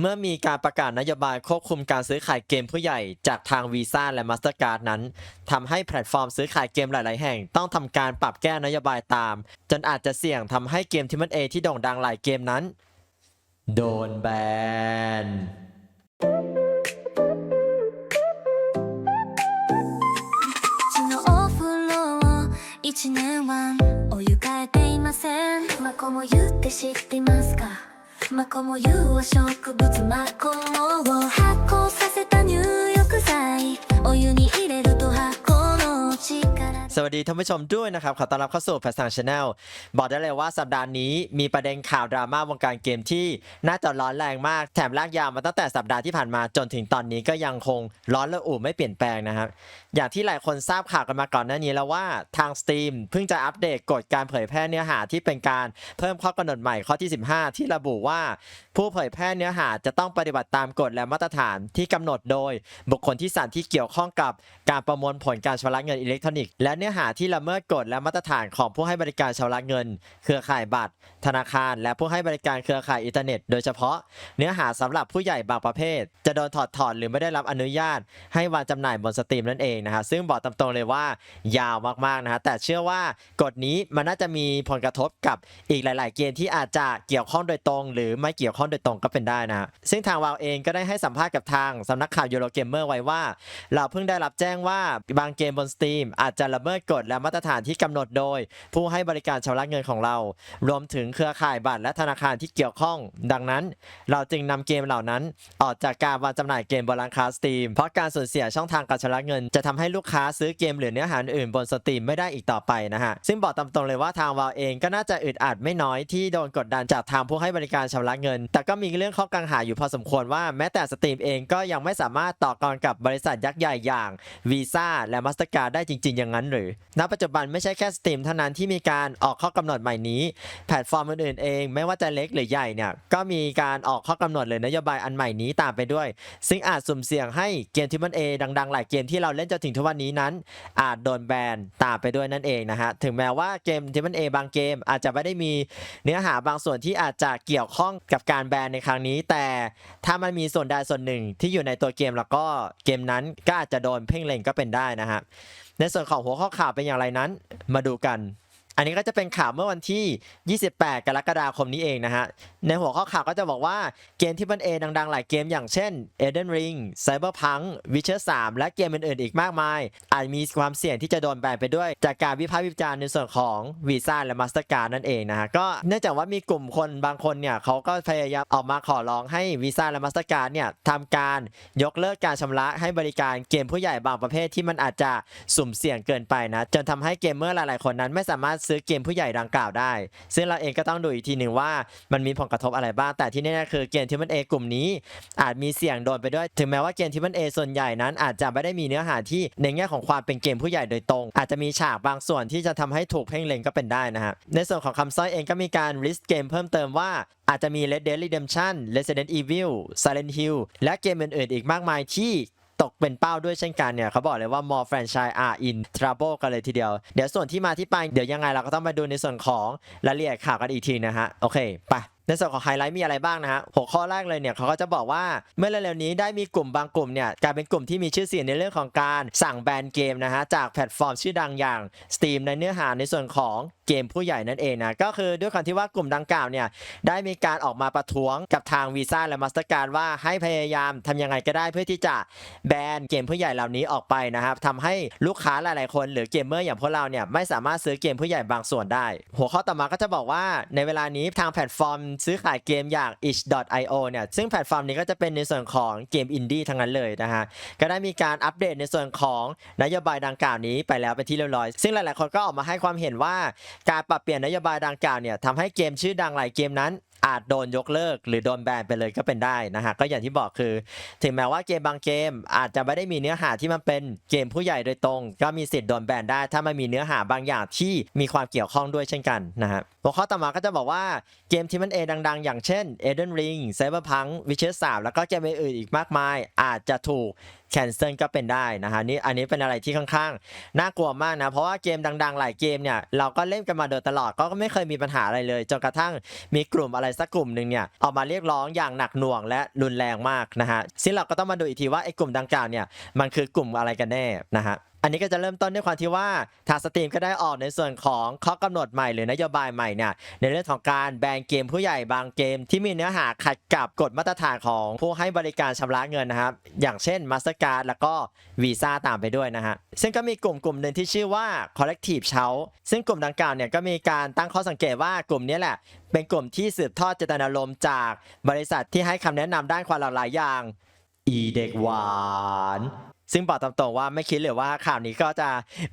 เมื่อมีการประกาศนโยบายควบคุมการซื้อขายเกมผู้ใหญ่จากทางวีซ่าและ Mastercard นั้นทำให้แพลตฟอร์มซื้อขายเกมหลาย ๆ แห่งต้องทำการปรับแก้นโยบายตาม จนอาจจะเสี่ยงทำให้เกมที่มันเอที่โด่งดังหลายเกมนั้น โดนแบน ちのお風呂を一年はお湯変えていませんマコモ湯って知ってますか マコモ湯は植物マコモを発酵させた入浴剤。お湯に入れると発酵 สวัสดีท่านผู้ชมด้วยนะครับขอต้อนรับเข้าสู่ภาษาชาแนลบอกได้เลยว่าสัปดาห์นี้มีประเด็นข่าวดราม่าวงการเกมที่น่าจะร้อนแรงมากแถมลากยาวมาตั้งแต่สัปดาห์ที่ผ่านมาจนถึงตอนนี้ก็ยังคงร้อนระอุไม่เปลี่ยนแปลงนะครับอย่างที่หลายคนทราบข่าวกันมาก่อนหน้านี้แล้วว่าทาง Steam เพิ่งจะอัปเดตกฎการเผยแพร่เนื้อหาที่เป็นการเพิ่มข้อกำหนดใหม่ข้อที่ 15 ที่ระบุว่า ผู้เผยแพร่เนื้อหาจะต้องปฏิบัติตามกฎและมาตรฐานที่กำหนดโดย บุคคลที่สามที่เกี่ยวข้องกับการประมวลผลการชำระเงินอิเล็กทรอนิกส์และเนื้อหาที่ละเมิดกฎและมาตรฐานของผู้ให้บริการชำระเงิน เครือข่ายบัตร ธนาคาร และผู้ให้บริการเครือข่ายอินเทอร์เน็ต โดยเฉพาะเนื้อหาสำหรับผู้ใหญ่บางประเภท จะโดนถอดถอนหรือไม่ได้รับอนุญาต ให้วางจำหน่ายบนสตรีมนั่นเองนะฮะซึ่งบอกตามตรงเลยว่ายาวมากๆนะฮะแต่เชื่อว่ากฎนี้มันน่าจะมีผลกระทบกับอีกหลาย ๆ เกมที่อาจจะเกี่ยวข้องโดยตรง หรือไม่เกี่ยวข้องโดยตรงก็เป็นได้นะฮะซึ่งทางวาวเองก็ได้ให้สัมภาษณ์กับทางสำนักข่าวยูโรเกมเมอร์ไว้ว่า เราเพิ่งได้รับแจ้งว่าบางเกมบนสตรีมอาจจะละเมิดกฎและมาตรฐานที่กำหนดโดย ผู้ให้บริการชำระเงินของเรา รวมถึงเครือข่ายบัตรและธนาคารที่เกี่ยวข้อง ดังนั้น เราจึงนำเกมเหล่านั้นออกจากการวางจำหน่ายเกมบนร้านค้าสตรีม เพราะการสูญเสียช่องทางการชำระเงิน จะทำให้ลูกค้าซื้อเกมหรือเนื้อหาอื่นบนสตรีมไม่ได้อีกต่อไปนะฮะซึ่งบอกตามตรงเลยว่าทางวาวเองก็น่าจะอึดอัดไม่น้อยที่โดนกดดันจากทางผู้ให้บริการชำระเงิน แต่ก็มีเรื่องข้อกังขาอยู่พอสมควรว่าแม้แต่สตรีมเองก็ยังไม่สามารถต่อกรกับบริษัทยักษ์ใหญ่อย่างวีซ่าและมาสเตอร์การ์ได้จจริง ๆ อย่างนั้นหรือ ณ ปัจจุบันไม่ใช่แค่สตรีมเท่านั้นที่มีการออกข้อกำหนดใหม่นี้ แพลตฟอร์มอื่นๆเอง ไม่ว่าจะเล็กหรือใหญ่เนี่ย ก็มีการออกข้อกำหนดหรือนโยบายอันใหม่นี้ตามไปด้วย ซึ่งอาจสุ่มเสี่ยงให้เกมที่มันเอดังๆ หลายเกมที่เราเล่นจนถึงทุกวันนี้นั้น อาจโดนแบนตามไปด้วยนั่นเองนะฮะ ถึงแม้ว่าเกมที่มันเอบางเกม อาจจะไม่ได้มีเนื้อหาบางส่วนที่อาจจะเกี่ยวข้องกับการแบนในครั้งนี้ แต่ถ้ามันมีส่วนใดส่วนหนึ่งที่อยู่ในตัวเกมแล้วก็เกมนั้นก็อาจจะโดนเพ่งเล็งก็เป็นได้นะฮะ ในส่วนของหัวข้อข่าวเป็นอย่างไรนั้น มาดูกัน อันนี้ก็จะเป็นข่าวเมื่อวันที่ 28 กรกฎาคมนี้เองนะฮะ ในหัวข้อข่าวก็จะบอกว่าเกมที่มันเอดัง ๆ หลายเกมอย่างเช่น Elden Ring Cyberpunk Witcher 3 และเกมอื่น ๆ อีกมากมาย อาจมีความเสี่ยงที่จะโดนแบนไปด้วย จากการวิพากษ์วิจารณ์ในส่วนของ Visa และ Mastercard นั่นเองนะฮะ ก็เนื่องจากว่ามีกลุ่มคนบางคนเนี่ยเขาก็พยายามออกมาขอร้องให้ Visa และ Mastercard เนี่ยทำการยกเลิกการชำระให้บริการเกมผู้ใหญ่บางประเภทที่มันอาจจะสุ่มเสี่ยงเกินไปนะจนทำให้เกมเมอร์หลาย ๆ คนนั้นไม่สามารถซอเกมผู้ใหญ่ดังกล่าวได้ ซึ่งเราเองก็ต้องดูอีกทีหนึ่งว่ามันมีผลกระทบอะไรบ้าง แต่ที่แน่ๆคือเกมที่มันเอกลุ่มนี้ อาจมีเสี่ยงโดนไปด้วย ถึงแม้ว่าเกมที่มันเอส่วนใหญ่นั้นอาจจะไม่ได้มีเนื้อหาที่ในแง่ของความเป็นเกมผู้ใหญ่โดยตรง อาจจะมีฉากบางส่วนที่จะทำให้ถูกเพ่งเล็งก็เป็นได้นะฮะ ในส่วนของคำสร้อยเองก็มีการ list เกมเพิ่มเติมว่าอาจจะมี Red Dead Redemption Resident Evil Silent Hill และเกมอื่นๆอีกมากมายที่ ตกเป็นเป้าด้วยเช่นกันเนี่ยเขาบอกเลยว่า more franchise are in trouble กันเลยทีเดียว เดี๋ยวส่วนที่มาที่ไป เดี๋ยวยังไงเราก็ต้องไปดูในส่วนของรายละเอียดข่าวกันอีกทีนะฮะ โอเค ไปในส่วนของไฮไลท์มีอะไรบ้างนะฮะหัวข้อแรกเลยเนี่ยเขาก็จะบอกว่าเมื่อเร็วๆนี้ได้มีกลุ่มบางกลุ่มเนี่ยกลายเป็นกลุ่มที่มีชื่อเสียงในเรื่องของการสั่งแบนเกมนะฮะจากแพลตฟอร์มชื่อดังอย่าง Steam ในเนื้อหาในส่วนของเกมผู้ใหญ่นั่นเองนะก็คือด้วยความที่ว่ากลุ่มดังกล่าวเนี่ยได้มีการออกมาประท้วงกับทางวีซ่าและมาสเตอร์การว่าให้พยายามทำยังไงก็ได้เพื่อที่จะแบนเกมผู้ใหญ่เหล่านี้ออกไปนะครับทำให้ลูกค้าหลายๆคนหรือเกมเมอร์อย่างพวกเราเนี่ยไม่สามารถซื้อเกมผู้ใหญ่บางส่วนได้ หัวข้อต่อมาก็จะบอกว่าในเวลานี้ทางแพลตฟอร์มซื้อขายเกมอย่าง itch.io เนี่ยซึ่งแพลตฟอร์มนี้ก็จะเป็นในส่วนของเกมอินดี้ทั้งนั้นเลยนะฮะก็ได้มีการอัปเดตในส่วนของนโยบายดังกล่าวนี้ไปแล้วเป็นที่เรียบร้อย ซึ่งหลายๆคนก็ออกมาให้ความเห็นว่า การปรับเปลี่ยนนโยบายดังกล่าวเนี่ยทำให้เกมชื่อดังหลายเกมนั้น อาจโดนยกเลิกหรือโดนแบนไปเลยก็เป็นได้นะฮะก็อย่างที่บอกคือ ถึงแม้ว่าเกมบางเกม อาจจะไม่ได้มีเนื้อหาที่มันเป็นเกมผู้ใหญ่โดยตรง ก็มีสิทธิ์โดนแบนได้ ถ้ามันมีเนื้อหาบางอย่างที่มีความเกี่ยวข้องด้วยเช่นกันนะฮะหัวข้อต่อมาก็จะบอกว่าเกมที่มันเอดังๆ อย่างเช่น Elden Ring Cyberpunk Witcher 3แล้วก็เกมอื่นๆอีกมากมาย อาจจะถูก แคนเซิลก็เป็นได้นะฮะนี่อันนี้เป็นอะไรที่ค่อนข้างน่ากลัวมากนะ เพราะว่าเกมดัง ๆ หลายเกมเนี่ยเราก็เล่นกันมาโดยตลอดก็ไม่เคยมีปัญหาอะไรเลยจนกระทั่งมีกลุ่มอะไรสักกลุ่มหนึ่งเนี่ยออกมาเรียกร้องอย่างหนักหน่วงและรุนแรงมากนะฮะซึ่งเราก็ต้องมาดูอีกทีว่าไอ้กลุ่มดังกล่าวเนี่ยมันคือกลุ่มอะไรกันแน่นะฮะ อันนี้ก็จะเริ่มต้นด้วยความที่ว่าทางสตรีมก็ได้ออกในส่วนของข้อกำหนดใหม่หรือนโยบายใหม่เนี่ยในเรื่องของการแบนเกมผู้ใหญ่บางเกมที่มีเนื้อหาขัดกับกฎมาตรฐานของผู้ให้บริการชำระเงินนะครับ อย่างเช่น Mastercard แล้วก็ Visa ตามไปด้วยนะฮะซึ่งก็มีกลุ่มกลุ่มหนึ่งที่ชื่อว่า Collective เช้าซึ่งกลุ่มดังกล่าวเนี่ยก็มีการตั้งข้อสังเกตว่ากลุ่มนี้แหละ เป็นกลุ่มที่สืบทอดเจตนารมณ์จากบริษัทที่ให้คำแนะนำด้านความหลากหลายอย่างอีเด็กหวาน ซึ่งบอกตามตรงว่าไม่คิดเลยว่าข่าวนี้ก็จะ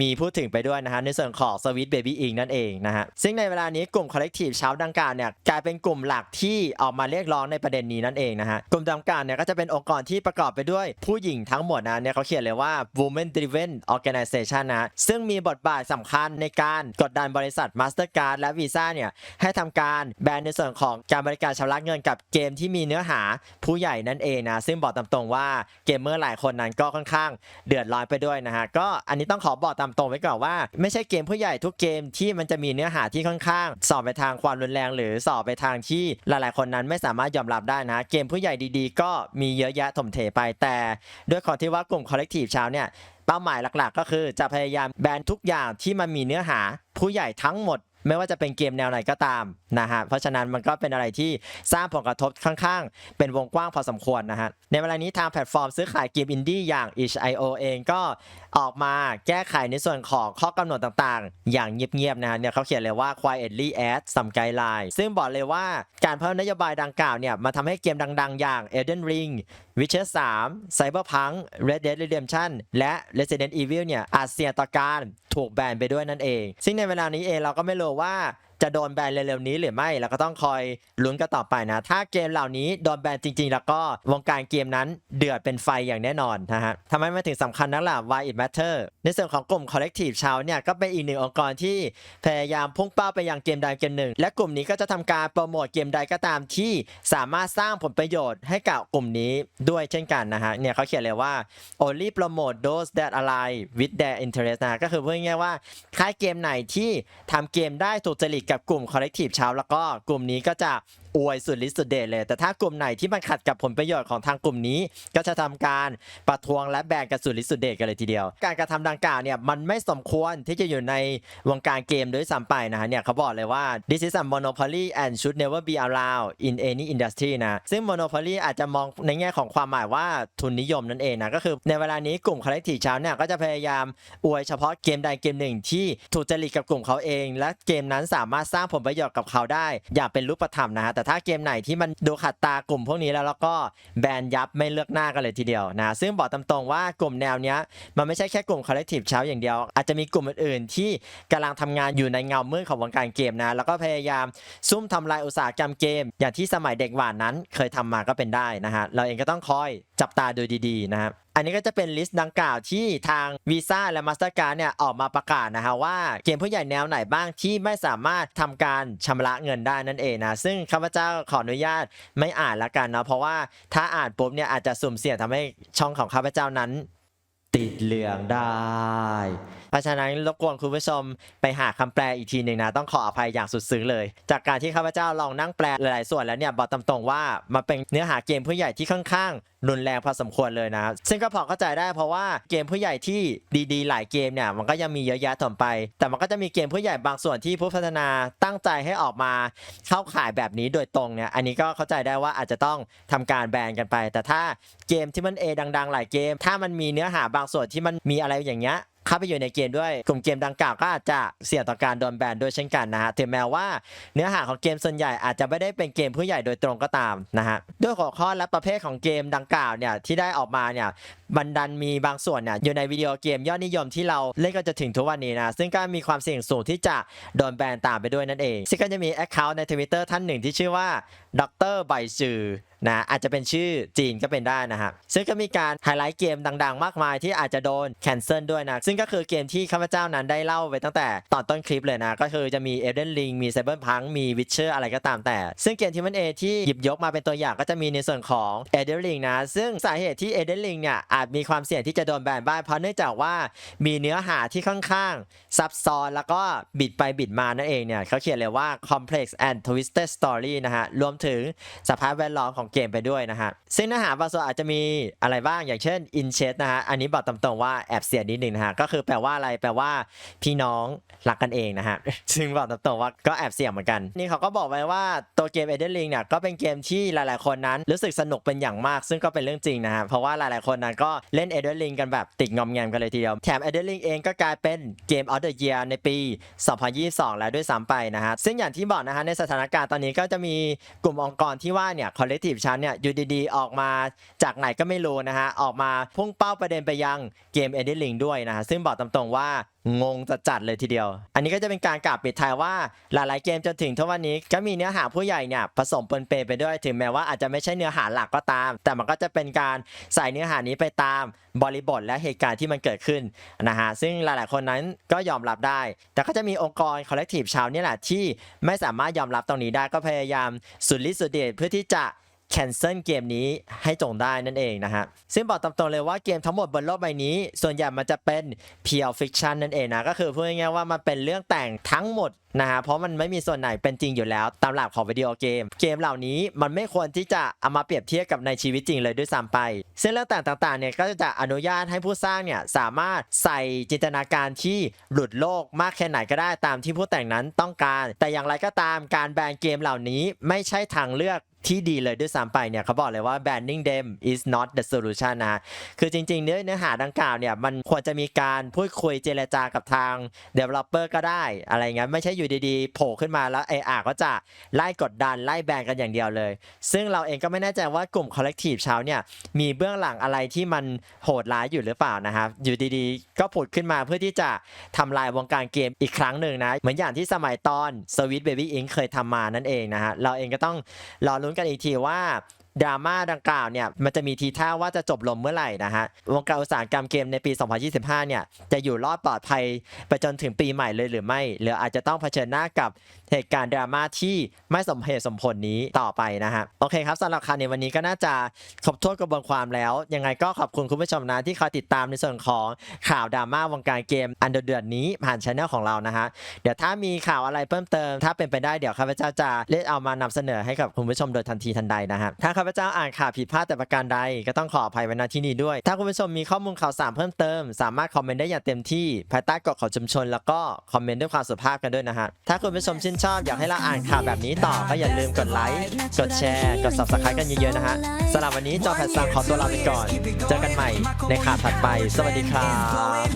มีพูดถึงไปด้วยนะฮะในส่วนของ Sweet Baby Inc นั่นเองนะฮะซึ่งในเวลานี้กลุ่ม Collective เช้าดังกล่าวเนี่ยกลายเป็นกลุ่มหลักที่ออกมาเรียกร้องในประเด็นนี้นั่นเองนะฮะกลุ่มดังกล่าวเนี่ยก็จะเป็นองค์กรที่ประกอบไปด้วยผู้หญิงทั้งหมดนะเนี่ยเขาเขียนเลยว่า Women Driven Organization นะซึ่งมีบทบาทสำคัญในการกดดันบริษัท Mastercard และ Visa เนี่ยให้ทำการแบนในส่วนของการบริการชำระเงินกับเกมที่มีเนื้อหาผู้ใหญ่นั่นเองนะซึ่งบอกตามตรงว่าเกมเมอร์หลายคนนั้นก็ค่อนข้างเดือดร้อนไปด้วยนะฮะก็อันนี้ต้องขอบอกตามตรงไว้ก่อนว่า ไม่ใช่เกมผู้ใหญ่ทุกเกมที่มันจะมีเนื้อหาที่ค่อนข้าง สอบไปทางความรุนแรง หรือสอบไปทางที่หลายๆ คนนั้นไม่สามารถยอมรับได้นะ เกมผู้ใหญ่ดีๆ ก็มีเยอะแยะถมเทไปแต่ด้วยความที่ว่ากลุ่ม Collective เช้าเนี่ยเป้าหมายหลักๆ ก็คือจะพยายามแบนทุกอย่างที่มันมีเนื้อหาผู้ใหญ่ทั้งหมด ไม่ว่าจะเป็นเกมแนวไหนก็ตามนะฮะเพราะฉะนั้นมันก็เป็นอะไรที่สร้างผลกระทบค่อนข้างเป็นวงกว้างพอสมควรนะฮะในเวลานี้ทางแพลตฟอร์มซื้อขายเกมอินดี้อย่าง itch.io เองก็ ออกมาแก้ไขในส่วนของข้อกำหนดต่างๆ อย่างเงียบๆนะฮะเนี่ยเขาเขียนเลยว่า quietly add some guideline ซึ่งบอกเลยว่าการเพิ่มนโยบายดังกล่าวเนี่ยมาทำให้เกมดังๆ อย่าง Elden Ring Witcher 3 Cyberpunk Red Dead Redemption และ Resident Evil เนี่ยอาจเสี่ยงต่อการถูกแบนไปด้วยนั่นเอง ซึ่งในเวลานี้เองเราก็ไม่รู้ว่า จะโดนแบนเร็วๆนี้หรือไม่เราก็ต้องคอยลุ้นกันต่อไปนะ ถ้าเกมเหล่านี้โดนแบนจริง ๆ แล้วก็วงการเกมนั้นเดือดเป็นไฟอย่างแน่นอนนะฮะทำไมมาถึงสำคัญนักล่ะ Why it matter ในส่วนของกลุ่ม Collective ชาวเนี่ยก็เป็นอีกหนึ่งองค์กรที่พยายามพุ่งเป้าไปยังเกมใดเกมหนึ่ง และกลุ่มนี้ก็จะทำการโปรโมทเกมใดก็ตามที่สามารถสร้างผลประโยชน์ให้กับกลุ่มนี้ด้วยเช่นกันนะฮะเนี่ยเขาเขียนเลยว่า only promote those that align with their interest นะก็คือพูดง่ายๆว่าค่ายเกมไหนที่ทำเกมได้ถูกจริตกับกลุ่ม Collective ชาวแล้วก็กลุ่มนี้ก็จะ อวยสุดฤทธิ์สุดเดชเลย แต่ถ้ากลุ่มไหนที่มันขัดกับผลประโยชน์ของทางกลุ่มนี้ ก็จะทำการประท้วงและแบนกันสุดฤทธิ์สุดเดชกันเลยทีเดียว การกระทำดังกล่าวเนี่ยมันไม่สมควรที่จะอยู่ในวงการเกมด้วยซ้ำไปนะฮะเนี่ยเขาบอกเลยว่า this is a monopoly and should never be allowed in any industry นะซึ่ง monopoly อาจจะมองในแง่ของความหมายว่าทุนนิยมนั่นเองนะก็คือในเวลานี้กลุ่ม collective เช้าเนี่ยก็จะพยายามอวยเฉพาะเกมใดเกมหนึ่งที่ถูกจริตกับกลุ่มเขาเอง และเกมนั้นสามารถสร้างผลประโยชน์กับเขาได้ อย่างเป็นรูปธรรมนะฮะแต่ถ้าเกมไหนที่มันดูขัดตากลุ่มพวกนี้แล้วแล้วก็แบนยับไม่เลือกหน้ากันเลยทีเดียวนะ ซึ่งบอกตามตรงว่ากลุ่มแนวเนี้ยมันไม่ใช่แค่กลุ่ม collective เช้าอย่างเดียว อาจจะมีกลุ่มอื่นๆ ที่กำลังทำงานอยู่ในเงามืดของวงการเกมนะ แล้วก็พยายามซุ่มทำลายอุตสาหกรรมเกม อย่างที่สมัยเด็กหวานนั้นเคยทำมาก็เป็นได้นะฮะเราเองก็ต้องคอยจับตาดูดีๆนะครับ อันนี้ก็จะเป็นลิสต์ดังกล่าวที่ทาง Visa และ Mastercard เนี่ยออกมาประกาศนะฮะว่าเกมผู้ใหญ่แนวไหนบ้างที่ไม่สามารถทำการชำระเงินได้นั่นเองนะ ซึ่งข้าพเจ้าขออนุญาตไม่อ่านละกันเนาะเพราะว่าถ้าอ่านปุ๊บเนี่ยอาจจะสุ่มเสี่ยงทำให้ช่องของข้าพเจ้านั้น ติดเหลืองได้ เพราะฉะนั้นรบกวนคุณผู้ชมไปหาคำแปลอีกทีหนึ่งนะ ต้องขออภัยอย่างสุดซึ้งเลย จากการที่ข้าพเจ้าลองนั่งแปลหลายๆส่วนแล้วเนี่ยบอกตามตรงว่ามันเป็นเนื้อหาเกมผู้ใหญ่ที่ค่อนข้างรุนแรงพอสมควรเลยนะซึ่งก็พอเข้าใจได้เพราะว่าเกมผู้ใหญ่ที่ดีๆ หลายเกมเนี่ยมันก็ยังมีเยอะแยะถ่วมไป แต่มันก็จะมีเกมผู้ใหญ่บางส่วนที่ผู้พัฒนาตั้งใจให้ออกมาเข้าขายแบบนี้โดยตรงเนี่ยอันนี้ก็เข้าใจได้ว่าอาจจะต้องทำการแบนกันไป แต่ถ้าเกมที่มันเอดัง ๆ หลายเกม ถ้ามันมีเนื้อหาบางส่วนที่มันมีอะไรอย่างเงี้ย เข้าไปอยู่ในเกมด้วย กลุ่มเกมดังกล่าวก็อาจจะเสี่ยงต่อการโดนแบนด้วยเช่นกันนะฮะถึงแม้ว่าเนื้อหาของเกมส่วนใหญ่อาจจะไม่ได้เป็นเกมผู้ใหญ่โดยตรงก็ตามนะฮะด้วยหัวข้อและประเภทของเกมดังกล่าวเนี่ยที่ได้ออกมาเนี่ยบันดันมีบางส่วนเนี่ยอยู่ในวิดีโอเกมยอดนิยมที่เราเล่นก็จะถึงทุกวันนี้นะซึ่งก็มีความเสี่ยงสูงที่จะโดนแบนตามไปด้วยนั่นเองซึ่งก็จะมี Account ใน Twitter ท่านหนึ่งที่ชื่อว่าดรไบจือ นะอาจจะเป็นชื่อจีนก็เป็นได้นะฮะซึ่งก็มีการไฮไลท์เกมดัง ๆ มากมายที่อาจจะโดนแคนเซิลด้วยนะ ซึ่งก็คือเกมที่ข้าพเจ้านั้นได้เล่าไปตั้งแต่ตอนต้นคลิปเลยนะ ก็คือจะมี Elden Ring มี Cyberpunk มี Witcher อะไรก็ตามแต่ ซึ่งเกมที่มันเอที่หยิบยกมาเป็นตัวอย่างก็จะมีในส่วนของ Elden Ring นะ ซึ่งสาเหตุที่ Elden Ring เนี่ยอาจมีความเสี่ยงที่จะโดนแบนบ้างเพราะเนื่องจากว่ามีเนื้อหาที่ค่อนข้างซับซ้อนแล้วก็บิดไปบิดมานั่นเองเนี่ยเขาเขียนเลยว่า complex and twisted story นะฮะรวมถึงสภาพแวดล้อมของเกมไปด้วยนะฮะ ซึ่งเนื้อหาบางส่วนอาจจะมีอะไรบ้างอย่างเช่น in chat นะฮะ อันนี้บอกตรงๆว่าแอบเสียนิดนึงนะฮะ ก็คือแปลว่าอะไรแปลว่าพี่น้องรักกันเองนะฮะ ซึ่งบอกตรงๆว่าก็แอบเสี่ยงเหมือนกัน นี่เขาก็บอกไว้ว่าตัวเกม e d e n Ring เนี่ยก็เป็นเกมที่หลายๆ คนนั้นรู้สึกสนุกเป็นอย่างมาก ซึ่งก็เป็นเรื่องจริงนะฮะเพราะว่าหลายๆคนนั้นก็เล่น e d e n Ring กันแบบติดงอมแงมกันเลยทีเดียวแถม e d e n Ring เองก็กลายเป็นเกม of the year ในปี 2022 แล้วด้วยซ้ำไปนะฮะซึ่งอย่างที่บอกนะฮะในสถานการณ์ตอนนี้ก็จะมีกลุ่มองค์กรที่ว่าเนี่ย collective ชั้นเนี่ยอยู่ดีๆ ออกมาจากไหนก็ไม่รู้นะฮะ ออกมาพุ่งเป้าประเด็นไปยังเกม e d e n Ring ด้วยนะฮะ ซึ่งบอกตามตรงว่างงจะจัดเลยทีเดียว อันนี้ก็จะเป็นการกล่าวปิดท้ายว่าหลายๆเกมจนถึงทุกวันนี้ก็มีเนื้อหาผู้ใหญ่เนี่ยผสมปนเปไปด้วยถึงแม้ว่าอาจจะไม่ใช่เนื้อหาหลักก็ตาม แต่มันก็จะเป็นการใส่เนื้อหานี้ไปตามบริบทและเหตุการณ์ที่มันเกิดขึ้นนะฮะซึ่งหลายๆคนนั้นก็ยอมรับได้ แต่ก็จะมีองค์กร collective ชาวนี่แหละที่ไม่สามารถยอมรับตรงนี้ได้ก็พยายามสุดฤทธิ์สุดเดชเพื่อที่จะ แคนเซิลเกมนี้ให้จงได้นั่นเองนะฮะ ซึ่งบอกตามตรงเลยว่าเกมทั้งหมดบนโลกใบนี้ ส่วนใหญ่มันจะเป็น pure fiction นั่นเองนะ ก็คือพูดง่ายๆว่ามันเป็นเรื่องแต่งทั้งหมดนะฮะ เพราะมันไม่มีส่วนไหนเป็นจริงอยู่แล้วตามหลักของวิดีโอเกม เกมเหล่านี้มันไม่ควรที่จะเอามาเปรียบเทียบกับในชีวิตจริงเลยด้วยซ้ำไป ซึ่งเรื่องแต่งต่างๆเนี่ยก็จะอนุญาตให้ผู้สร้างเนี่ยสามารถใส่จินตนาการที่หลุดโลกมากแค่ไหนก็ได้ตามที่ผู้แต่งนั้นต้องการ แต่อย่างไรก็ตามการแบนเกมเหล่านี้ไม่ใช่ทางเลือก ที่ดีเลยด้วยซ้ำไปเนี่ยเขาบอกเลยว่า banning them is not the solution นะคือจริงๆ เนื้อเนื้อหาดังกล่าวเนี่ยมันควรจะมีการพูดคุยเจรจากับทาง developer ก็ได้ อะไรเงี้ยไม่ใช่อยู่ดีๆ โผล่ขึ้นมาแล้วไออาก็จะไล่กดดันไล่แบนกันอย่างเดียวเลย ซึ่งเราเองก็ไม่แน่ใจว่ากลุ่ม collective เช้าเนี่ยมีเบื้องหลังอะไรที่มันโหดร้ายอยู่หรือเปล่านะครับอยู่ดีๆ ก็ผุดขึ้นมาเพื่อที่จะทำลายวงการเกมอีกครั้งหนึ่งนะเหมือนอย่างที่สมัยตอน Sweet Baby Inc เคยทำมานั่นเองนะฮะเราเองก็ต้องรอลุ้นกันอีกทีว่า ดราม่าดังกล่าวเนี่ยมันจะมีทีท่าว่าจะจบลงเมื่อไหร่นะฮะวงการอุตสาหกรรมเกมในปี 2025 เนี่ยจะอยู่รอดปลอดภัยไปจนถึงปีใหม่เลยหรือไม่ หรืออาจจะต้องเผชิญหน้ากับเหตุการณ์ดราม่าที่ไม่สมเหตุสมผลนี้ต่อไปนะฮะโอเคครับสำหรับคราวในวันนี้ก็น่าจะครบถ้วนกระบวนความแล้ว ยังไงก็ขอบคุณคุณผู้ชมนะที่คอยติดตามในส่วนของข่าวดราม่าวงการเกมอันเดือดนี้ผ่านช anel ของเรานะฮะเดี๋ยวถ้ามีข่าวอะไรเพิ่มเติม ถ้าเป็นไปได้เดี๋ยวข้าพเจ้าจะเล่นเอามานำเสนอให้กับคุณผู้ชมโดยทันทีทันใดนะฮะถ้าาพเจ้าอ่านข่าวผิดพลาดแต่ประการใด ก็ต้องขออภัยไว้ณที่นี้ด้วย ถ้าคุณผู้ชมมีข้อมูลข่าวสารเพิ่มเติม สามารถคอมเมนต์ได้อย่างเต็มที่ ภายใต้กฎของชุมชน แล้วก็คอมเมนต์ด้วยความสุภาพกันด้วยนะฮะ ถ้าคุณผู้ชมชื่นชอบอยากให้เราอ่านข่าวแบบนี้ต่อก็อย่าลืมกดไลค์ กดแชร์ กด subscribe กันเยอะๆนะฮะสำหรับวันนี้จอแพทซังขอตัวลาไปก่อน เจอกันใหม่ในข่าวถัดไป สวัสดีครับ